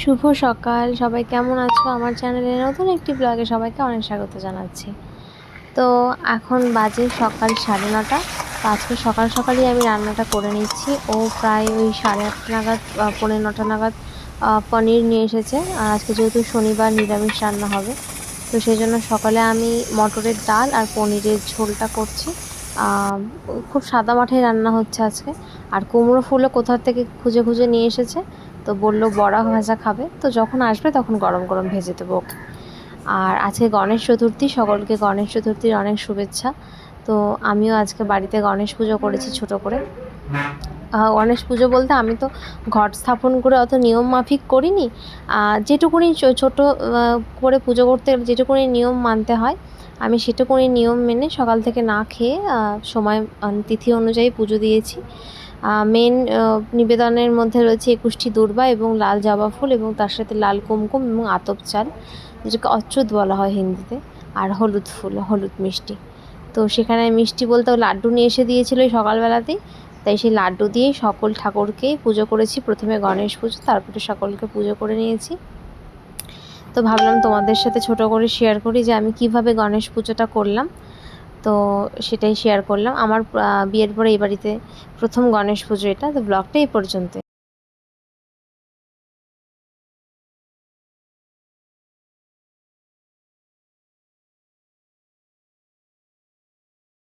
শুভ সকাল। সবাই কেমন আছো? আমার চ্যানেলে নতুন একটি ব্লগে সবাইকে অনেক স্বাগত জানাচ্ছি। তো এখন বাজে সকাল সাড়ে নটা। আজকে সকাল সকালই আমি রান্নাটা করে নিচ্ছি। ও প্রায় ওই সাড়ে আটটা নাগাদ আহ, পৌনে নটা নাগাদ পনির নিয়ে এসেছে। আর আজকে যেহেতু শনিবার নিরামিষ রান্না হবে তো সেই জন্য সকালে আমি মটরের ডাল আর পনিরের ঝোলটা করছি। খুব সাদা মাঠে রান্না হচ্ছে আজকে। আর কুমড়ো ফুলও কোথার থেকে খুঁজে খুঁজে নিয়ে এসেছে। তো বলল, বড়া ভাজা খাবে? তো যখন আসবে তখন গরম গরম ভেজে দেবো আর আজকে গণেশ চতুর্থী, সকলকে গণেশ চতুর্থীর অনেক শুভেচ্ছা। তো আমিও আজকে বাড়িতে গণেশ পুজো করেছি ছোট করে। গণেশ পুজো বলতে আমি তো ঘট স্থাপন করে অত নিয়ম মাফিক করিনি। যেটুকুনি ছোট করে পুজো করতে যেটুকুনি নিয়ম মানতে হয়, আমি সেটুকুনি নিয়ম মেনে সকাল থেকে না খেয়ে সময় তিথি অনুযায়ী পুজো দিয়েছি। মেন নিবেদনের মধ্যে রয়েছে একুশটি দুর্বা এবং লাল জবা ফুল এবং তার সাথে লাল কুমকুম এবং আতপ চাল, যেটাকে অচ্যুত বলা হয় হিন্দিতে, আর হলুদ ফুল, হলুদ মিষ্টি। তো সেখানে মিষ্টি বলতে লাড্ডু নিয়ে এসে দিয়েছিল সকালবেলাতেই, তাই সেই লাড্ডু দিয়েই সকল ঠাকুরকে পুজো করেছি। প্রথমে গণেশ পুজো, তারপরে সকলকে পুজো করে নিয়েছি। তো ভাবলাম তোমাদের সাথে ছোট করে শেয়ার করি যে আমি কীভাবে গণেশ পুজোটা করলাম। তো সেটাই শেয়ার করলাম। আমার বিয়ের পরে এই বাড়িতে প্রথম গণেশ পুজো এটা, তো ব্লগটা এই পর্যন্ত